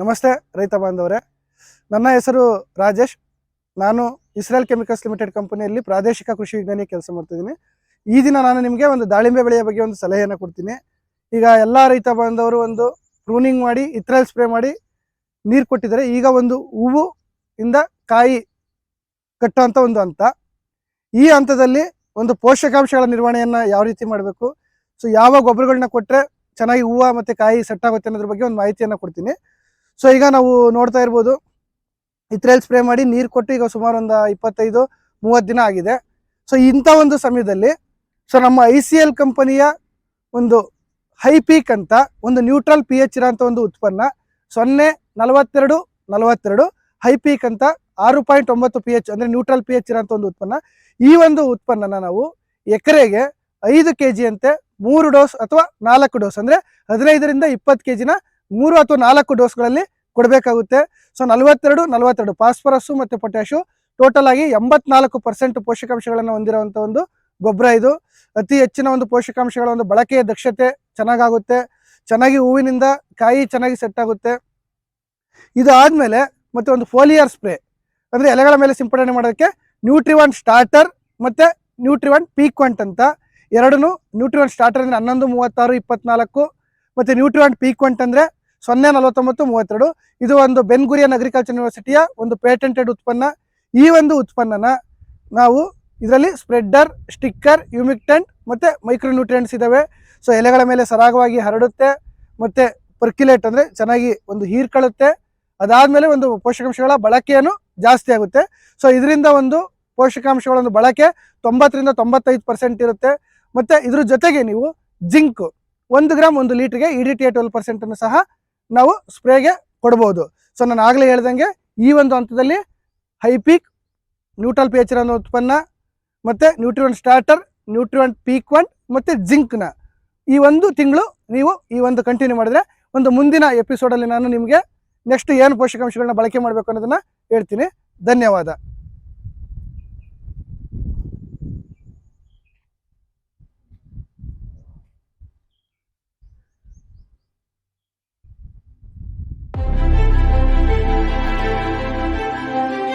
ನಮಸ್ತೆ, ರೈತ ಬಾಂಧವರೇ. ನನ್ನ ಹೆಸರು ರಾಜೇಶ್. ನಾನು ಇಸ್ರೇಲ್ ಕೆಮಿಕಲ್ಸ್ ಲಿಮಿಟೆಡ್ ಕಂಪನಿಯಲ್ಲಿ ಪ್ರಾದೇಶಿಕ ಕೃಷಿ ವಿಜ್ಞಾನಿ ಕೆಲಸ ಮಾಡ್ತಿದ್ದೀನಿ. ಈ ದಿನ ನಾನು ನಿಮಗೆ ಒಂದು ದಾಳಿಂಬೆ ಬೆಳೆಯ ಬಗ್ಗೆ ಒಂದು ಸಲಹೆಯನ್ನು ಕೊಡ್ತೀನಿ. ಈಗ ಎಲ್ಲ ರೈತ ಬಾಂಧವರು ಒಂದು ಪ್ರೂನಿಂಗ್ ಮಾಡಿ ಇತ್ರೇಲ್ ಸ್ಪ್ರೇ ಮಾಡಿ ನೀರು ಕೊಟ್ಟಿದ್ದಾರೆ. ಈಗ ಒಂದು ಹೂವು ಇಂದ ಕಾಯಿ ಕಟ್ಟುವಂಥ ಒಂದು ಹಂತ. ಈ ಹಂತದಲ್ಲಿ ಒಂದು ಪೋಷಕಾಂಶಗಳ ನಿರ್ವಹಣೆಯನ್ನು ಯಾವ ರೀತಿ ಮಾಡಬೇಕು? ಸೊ ಯಾವ ಗೊಬ್ಬರಗಳನ್ನ ಕೊಟ್ಟರೆ ಚೆನ್ನಾಗಿ ಹೂವು ಮತ್ತು ಕಾಯಿ ಸೆಟ್ ಆಗುತ್ತೆ ಅನ್ನೋದ್ರ ಬಗ್ಗೆ ಒಂದು ಮಾಹಿತಿಯನ್ನು ಕೊಡ್ತೀನಿ. ಸೊ ಈಗ ನಾವು ನೋಡ್ತಾ ಇರ್ಬೋದು, ಇತ್ರೇಲ್ ಸ್ಪ್ರೇ ಮಾಡಿ ನೀರು ಕೊಟ್ಟು ಈಗ ಸುಮಾರು ಒಂದು ಇಪ್ಪತ್ತೈದು, ಮೂವತ್ತು ದಿನ ಆಗಿದೆ. ಸೊ ಇಂಥ ಒಂದು ಸಮಯದಲ್ಲಿ ಸೊ ನಮ್ಮ ಐ ಸಿ ಎಲ್ ಕಂಪನಿಯ ಒಂದು ಹೈ ಪೀಕ್ ಅಂತ, ಒಂದು ನ್ಯೂಟ್ರಲ್ ಪಿ ಎಚ್ ಇರೋಂಥ ಒಂದು ಉತ್ಪನ್ನ, ಸೊನ್ನೆ, ನಲವತ್ತೆರಡು ನಲವತ್ತೆರಡು ಹೈಪೀಕ್ ಅಂತ ಆರು ಪಾಯಿಂಟ್ ಒಂಬತ್ತು ಪಿ ಎಚ್ ಅಂದರೆ ನ್ಯೂಟ್ರಲ್ ಪಿ ಎಚ್ ಇರೋಂಥ ಒಂದು ಉತ್ಪನ್ನ. ಈ ಒಂದು ಉತ್ಪನ್ನನ ನಾವು ಎಕರೆಗೆ ಐದು ಕೆ ಜಿಯಂತೆ ಮೂರು ಡೋಸ್ ಅಥವಾ ನಾಲ್ಕು ಡೋಸ್ ಅಂದರೆ ಹದಿನೈದರಿಂದ ಇಪ್ಪತ್ತು ಕೆ ಜಿನ ಮೂರು ಅಥವಾ ನಾಲ್ಕು ಡೋಸ್ಗಳಲ್ಲಿ ಕೊಡಬೇಕಾಗುತ್ತೆ. ಸೊ ನಲವತ್ತೆರಡು ನಲವತ್ತೆರಡು ಫಾಸ್ಫರಸ್ಸು ಮತ್ತು ಪೊಟ್ಯಾಶು ಟೋಟಲ್ ಆಗಿ ಎಂಬತ್ನಾಲ್ಕು ಪರ್ಸೆಂಟ್ ಪೋಷಕಾಂಶಗಳನ್ನು ಹೊಂದಿರುವಂಥ ಒಂದು ಗೊಬ್ಬರ ಇದು. ಅತಿ ಹೆಚ್ಚಿನ ಒಂದು ಪೋಷಕಾಂಶಗಳ ಒಂದು ಬಳಕೆಯ ದಕ್ಷತೆ ಚೆನ್ನಾಗಾಗುತ್ತೆ. ಚೆನ್ನಾಗಿ ಹೂವಿನಿಂದ ಕಾಯಿ ಚೆನ್ನಾಗಿ ಸೆಟ್ ಆಗುತ್ತೆ. ಇದು ಆದಮೇಲೆ ಮತ್ತು ಒಂದು ಫೋಲಿಯರ್ ಸ್ಪ್ರೇ ಅಂದರೆ ಎಲೆಗಳ ಮೇಲೆ ಸಿಂಪಡಣೆ ಮಾಡೋದಕ್ಕೆ ನ್ಯೂಟ್ರಿವನ್ ಸ್ಟಾರ್ಟರ್ ಮತ್ತು ನ್ಯೂಟ್ರಿವನ್ ಪೀಕ್ವಂಟ್ ಅಂತ. ಎರಡೂ ನ್ಯೂಟ್ರಿವನ್ ಸ್ಟಾರ್ಟರ್ ಅಂದರೆ ಹನ್ನೊಂದು, ಮೂವತ್ತಾರು, ಇಪ್ಪತ್ನಾಲ್ಕು ಮತ್ತು ನ್ಯೂಟ್ರಿವನ್ ಪೀಕ್ವಂಟ್ ಅಂದರೆ ಸೊನ್ನೆ ನಲವತ್ತೊಂಬತ್ತು, ಮೂವತ್ತೆರಡು. ಇದು ಒಂದು ಬೆನ್ಗುರಿಯನ್ ಅಗ್ರಿಕಲ್ಚರ್ ಯೂನಿವರ್ಸಿಟಿಯ ಒಂದು ಪೇಟೆಂಟೆಡ್ ಉತ್ಪನ್ನ. ಈ ಒಂದು ಉತ್ಪನ್ನನ ನಾವು ಇದರಲ್ಲಿ ಸ್ಪ್ರೆಡ್ಡರ್ ಸ್ಟಿಕ್ಕರ್ ಯುಮಿಕ್ಟೆಂಟ್ ಮತ್ತು ಮೈಕ್ರೋನ್ಯೂಟ್ರಿಯೆಂಟ್ಸ್ ಇದ್ದಾವೆ ಸೊ ಎಲೆಗಳ ಮೇಲೆ ಸರಾಗವಾಗಿ ಹರಡುತ್ತೆ ಮತ್ತು ಪರ್ಕ್ಯುಲೇಟ್ ಅಂದರೆ ಚೆನ್ನಾಗಿ ಒಂದು ಹೀರ್ಕೊಳ್ಳುತ್ತೆ ಅದಾದಮೇಲೆ ಒಂದು ಪೋಷಕಾಂಶಗಳ ಬಳಕೆಯನ್ನು ಜಾಸ್ತಿ ಆಗುತ್ತೆ. ಸೊ ಇದರಿಂದ ಒಂದು ಪೋಷಕಾಂಶಗಳ ಒಂದು ಬಳಕೆ ತೊಂಬತ್ತರಿಂದ ತೊಂಬತ್ತೈದು ಪರ್ಸೆಂಟ್ ಇರುತ್ತೆ. ಮತ್ತು ಇದ್ರ ಜೊತೆಗೆ ನೀವು ಜಿಂಕು ಒಂದು ಗ್ರಾಮ್ ಒಂದು ಲೀಟ್ರಿಗೆ ಇ ಡಿ ಟಿ ಟ್ವೆಲ್ ಪರ್ಸೆಂಟನ್ನು ಸಹ ನಾವು ಸ್ಪ್ರೇಗೆ ಕೊಡ್ಬೋದು. ಸೊ ನಾನು ಆಗಲೇ ಹೇಳ್ದಂಗೆ ಈ ಒಂದು ಹಂತದಲ್ಲಿ ಹೈಪೀಕ್, ನ್ಯೂಟ್ರಲ್ ಪೇಚರ್ ಅನ್ನೋ ಉತ್ಪನ್ನ, ಮತ್ತು Nutrivan starter Nutrivan peak one, ಮತ್ತು ಜಿಂಕ್ನ ಈ ಒಂದು ತಿಂಗಳು ನೀವು ಈ ಒಂದು ಕಂಟಿನ್ಯೂ ಮಾಡಿದ್ರೆ ಒಂದು ಮುಂದಿನ ಎಪಿಸೋಡಲ್ಲಿ ನಾನು ನಿಮಗೆ ನೆಕ್ಸ್ಟ್ ಏನು ಪೋಷಕಾಂಶಗಳನ್ನ ಬಳಕೆ ಮಾಡಬೇಕು ಅನ್ನೋದನ್ನು ಹೇಳ್ತೀನಿ. ಧನ್ಯವಾದ.